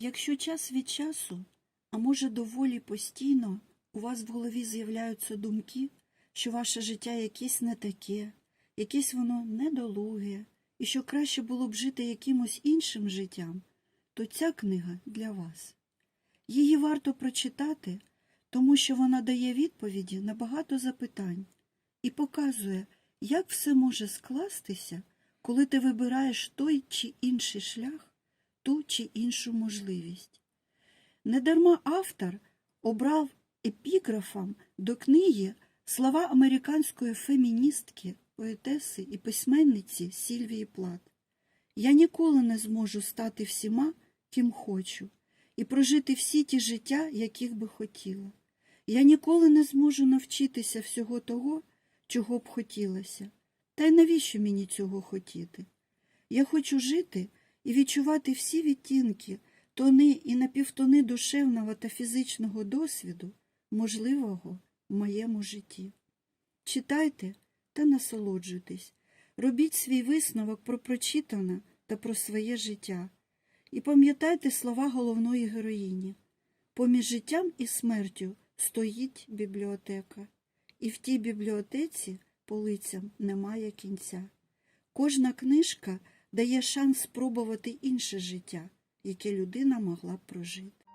Якщо час від часу, а може доволі постійно, у вас в голові з'являються думки, що ваше життя якесь не таке, якесь воно недолуге, і що краще було б жити якимось іншим життям, то ця книга для вас. Її варто прочитати, тому що вона дає відповіді на багато запитань і показує, як все може скластися, коли ти вибираєш той чи інший шлях, ту чи іншу можливість. Недарма автор обрав епіграфом до книги слова американської феміністки, поетеси і письменниці Сільвії Плат. Я ніколи не зможу стати всіма, ким хочу, і прожити всі ті життя, яких би хотіла. Я ніколи не зможу навчитися всього того, чого б хотілося. Та й навіщо мені цього хотіти? Я хочу жити і відчувати всі відтінки, тони і напівтони душевного та фізичного досвіду, можливого в моєму житті. Читайте та насолоджуйтесь, робіть свій висновок про прочитане та про своє життя. І пам'ятайте слова головної героїні. Поміж життям і смертю стоїть бібліотека, і в тій бібліотеці полицям немає кінця. Кожна книжка дає шанс спробувати інше життя, яке людина могла б прожити.